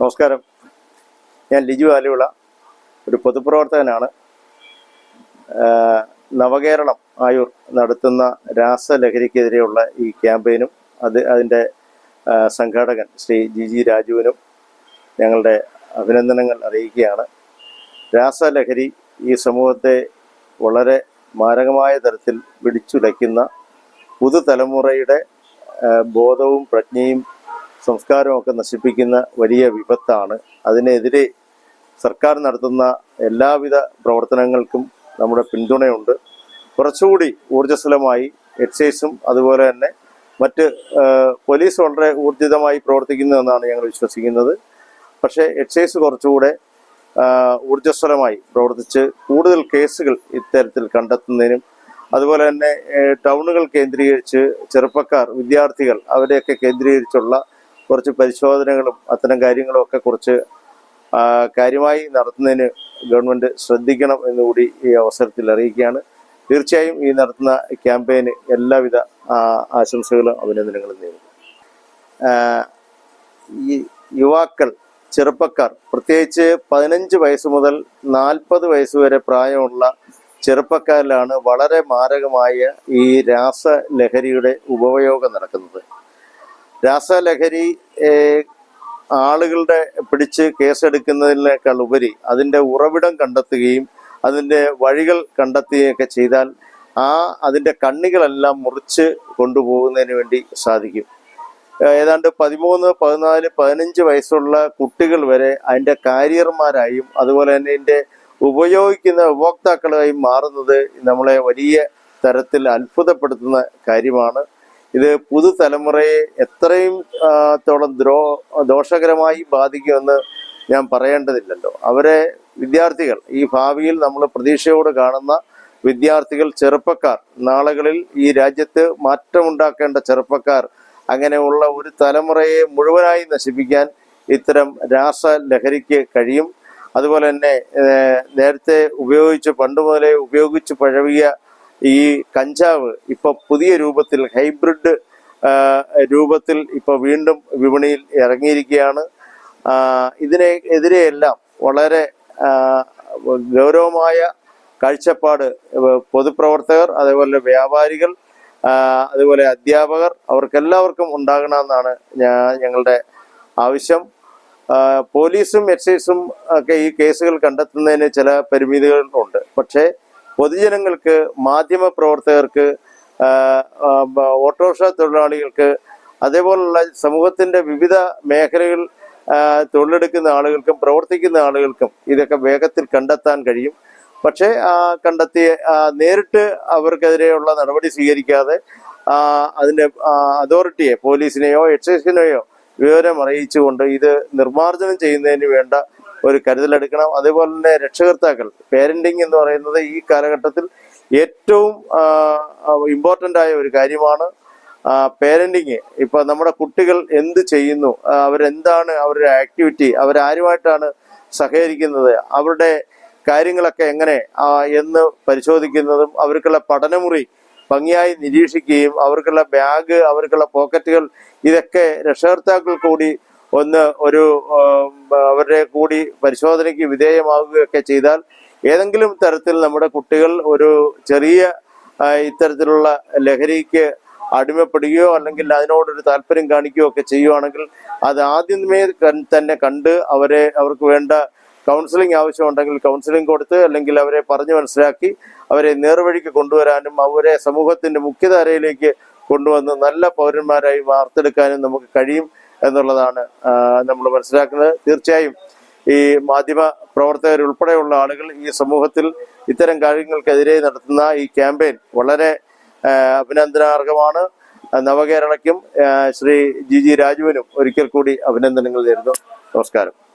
നമസ്കാരം. ഞാൻ ലിജു ആലുവിള ഒരു പൊതുപ്രവർത്തകനാണ്. നവകേരളം ആയൂർ നടത്തുന്ന രാസലഹരിക്കെതിരെയുള്ള ഈ ക്യാമ്പയിനും അത് അതിന്റെ സംഘാടകൻ ശ്രീ ജി ജി രാജുവിനും ഞങ്ങളുടെ അഭിനന്ദനങ്ങൾ അറിയിക്കുകയാണ്. രാസലഹരി ഈ സമൂഹത്തെ വളരെ മാരകമായ തരത്തിൽ പിടിച്ചുലയ്ക്കുന്ന പുതുതലമുറയുടെ ബോധവും പ്രജ്ഞയും സംസ്കാരവും ഒക്കെ നശിപ്പിക്കുന്ന വലിയ വിപത്താണ്. അതിനെതിരെ സർക്കാർ നടത്തുന്ന എല്ലാവിധ പ്രവർത്തനങ്ങൾക്കും നമ്മുടെ പിന്തുണയുണ്ട്. കുറച്ചുകൂടി ഊർജസ്വലമായി എക്സൈസും അതുപോലെ തന്നെ മറ്റ് പോലീസ് വളരെ ഊർജിതമായി പ്രവർത്തിക്കുന്നതെന്നാണ് ഞങ്ങൾ വിശ്വസിക്കുന്നത്. പക്ഷേ എക്സൈസ് കുറച്ചുകൂടെ ഊർജസ്വലമായി പ്രവർത്തിച്ച് കൂടുതൽ കേസുകൾ ഇത്തരത്തിൽ കണ്ടെത്തുന്നതിനും അതുപോലെ തന്നെ ടൗണുകൾ കേന്ദ്രീകരിച്ച് ചെറുപ്പക്കാർ വിദ്യാർത്ഥികൾ അവരെയൊക്കെ കേന്ദ്രീകരിച്ചുള്ള കുറച്ച് പരിശോധനകളും അത്തരം കാര്യങ്ങളും ഒക്കെ കുറച്ച് കാര്യമായി നടത്തുന്നതിന് ഗവൺമെന്റ് ശ്രദ്ധിക്കണം എന്നുകൂടി ഈ അവസരത്തിൽ അറിയിക്കുകയാണ്. തീർച്ചയായും ഈ നടത്തുന്ന ക്യാമ്പയിന് എല്ലാവിധ ആശംസകളും അഭിനന്ദനങ്ങളും നേരിടും ഈ യുവാക്കൾ ചെറുപ്പക്കാർ പ്രത്യേകിച്ച് പതിനഞ്ച് വയസ്സ് മുതൽ നാൽപ്പത് വയസ്സ് വരെ പ്രായമുള്ള ചെറുപ്പക്കാരിലാണ് വളരെ മാരകമായ ഈ രാസലഹരിയുടെ ഉപയോഗം നടക്കുന്നത്. രാസലഹരി ആളുകളുടെ പിടിച്ച് കേസെടുക്കുന്നതിനേക്കാൾ ഉപരി അതിന്റെ ഉറവിടം കണ്ടെത്തുകയും അതിന്റെ വഴികൾ കണ്ടെത്തുകയൊക്കെ ചെയ്താൽ ആ അതിന്റെ കണ്ണികളെല്ലാം മുറിച്ച് കൊണ്ടുപോകുന്നതിന് വേണ്ടി സാധിക്കും. ഏതാണ്ട് പതിമൂന്ന് പതിനാല് പതിനഞ്ച് വയസ്സുള്ള കുട്ടികൾ വരെ അതിന്റെ കാരിയർമാരായും അതുപോലെ തന്നെ ഇതിന്റെ ഉപയോഗിക്കുന്ന ഉപഭോക്താക്കളായും മാറുന്നത് നമ്മളെ വലിയ തരത്തിൽ അത്ഭുതപ്പെടുത്തുന്ന കാര്യമാണ്. ഇത് പുതുതലമുറയെ എത്രയും തോളം ദ്രോ ദോഷകരമായി ബാധിക്കുമെന്ന് ഞാൻ പറയേണ്ടതില്ലല്ലോ. അവരെ വിദ്യാർത്ഥികൾ ഈ ഭാവിയിൽ നമ്മൾ പ്രതീക്ഷയോട് കാണുന്ന വിദ്യാർത്ഥികൾ ചെറുപ്പക്കാർ നാളുകളിൽ ഈ രാജ്യത്ത് മാറ്റമുണ്ടാക്കേണ്ട ചെറുപ്പക്കാർ അങ്ങനെയുള്ള ഒരു തലമുറയെ മുഴുവനായി നശിപ്പിക്കാൻ ഇത്തരം രാസ ലഹരിക്ക് കഴിയും. അതുപോലെ തന്നെ നേരത്തെ ഉപയോഗിച്ച് പണ്ട് മുതലേ ഉപയോഗിച്ച് പഴകിയ ഈ കഞ്ചാവ് ഇപ്പൊ പുതിയ രൂപത്തിൽ ഹൈബ്രിഡ് രൂപത്തിൽ ഇപ്പൊ വീണ്ടും വിപണിയിൽ ഇറങ്ങിയിരിക്കുകയാണ്. ഇതിനെ എതിരെയെല്ലാം വളരെ ഗൗരവമായ കാഴ്ചപ്പാട് പൊതുപ്രവർത്തകർ അതേപോലെ വ്യാപാരികൾ അതുപോലെ അധ്യാപകർ അവർക്കെല്ലാവർക്കും ഉണ്ടാകണമെന്നാണ് ഞങ്ങളുടെ ആവശ്യം. പോലീസും എക്സൈസും ഒക്കെ ഈ കേസുകൾ കണ്ടെത്തുന്നതിന് ചില പരിമിതികളുണ്ട് പക്ഷേ പൊതുജനങ്ങൾക്ക് മാധ്യമ പ്രവർത്തകർക്ക് ഓട്ടോറിക്ഷ തൊഴിലാളികൾക്ക് അതേപോലുള്ള സമൂഹത്തിന്റെ വിവിധ മേഖലകൾ തൊഴിലെടുക്കുന്ന ആളുകൾക്കും പ്രവർത്തിക്കുന്ന ആളുകൾക്കും ഇതൊക്കെ വേഗത്തിൽ കണ്ടെത്താൻ കഴിയും. പക്ഷേ ആ കണ്ടെത്തി നേരിട്ട് അവർക്കെതിരെയുള്ള നടപടി സ്വീകരിക്കാതെ ആ, അതോറിറ്റിയെ പോലീസിനെയോ എക്സൈസിനെയോ വിവരം അറിയിച്ചുകൊണ്ട് ഇത് നിർമ്മാർജനം ചെയ്യുന്നതിന് വേണ്ട ഒരു കരുതലെടുക്കണം അതേപോലെ തന്നെ രക്ഷകർത്താക്കൾ പേരന്റിങ് എന്ന് പറയുന്നത് ഈ കാലഘട്ടത്തിൽ ഏറ്റവും ഇമ്പോർട്ടന്റ് ആയ ഒരു കാര്യമാണ്. പേരന്റിങ് ഇപ്പൊ നമ്മുടെ കുട്ടികൾ എന്ത് ചെയ്യുന്നു? അവരെന്താണ് അവരുടെ ആക്ടിവിറ്റി അവരാരുമായിട്ടാണ് സഹകരിക്കുന്നത്? അവരുടെ കാര്യങ്ങളൊക്കെ എങ്ങനെ എന്ന് പരിശോധിക്കുന്നതും അവർക്കുള്ള പഠനമുറി ഭംഗിയായി നിരീക്ഷിക്കുകയും അവർക്കുള്ള ബാഗ് അവർക്കുള്ള പോക്കറ്റുകൾ ഇതൊക്കെ രക്ഷകർത്താക്കൾ കൂടി ഒന്ന് ഒരു അവരുടെ കൂടി പരിശോധനയ്ക്ക് വിധേയമാവുകയൊക്കെ ചെയ്താൽ ഏതെങ്കിലും തരത്തിൽ നമ്മുടെ കുട്ടികൾ ഒരു ചെറിയ ഇത്തരത്തിലുള്ള ലഹരിക്ക് അടിമപ്പെടുകയോ അല്ലെങ്കിൽ അതിനോടൊരു താല്പര്യം കാണിക്കുകയോ ഒക്കെ ചെയ്യുവാണെങ്കിൽ അത് ആദ്യമേ തന്നെ കണ്ട് അവരെ അവർക്ക് വേണ്ട കൗൺസിലിംഗ് ആവശ്യമുണ്ടെങ്കിൽ കൗൺസിലിംഗ് കൊടുത്ത് അല്ലെങ്കിൽ അവരെ പറഞ്ഞു മനസ്സിലാക്കി അവരെ നേർവഴിക്ക് കൊണ്ടുവരാനും അവരെ സമൂഹത്തിന്റെ മുഖ്യധാരയിലേക്ക് കൊണ്ടുവന്ന് നല്ല പൗരന്മാരായി വാർത്തെടുക്കാനും നമുക്ക് കഴിയും. എന്നുള്ളതാണ് നമ്മൾ മനസ്സിലാക്കുന്നത്. തീർച്ചയായും ഈ മാധ്യമ പ്രവർത്തകർ ഉൾപ്പെടെയുള്ള ആളുകൾ ഈ സമൂഹത്തിൽ ഇത്തരം കാര്യങ്ങൾക്കെതിരെ നടത്തുന്ന ഈ ക്യാമ്പയിൻ വളരെ അഭിനന്ദനാർഹമാണ്. നവകേരളയ്ക്കും ശ്രീ ജി ജി രാജുവിനും ഒരിക്കൽ കൂടി അഭിനന്ദനങ്ങൾ നേരുന്നു. നമസ്കാരം.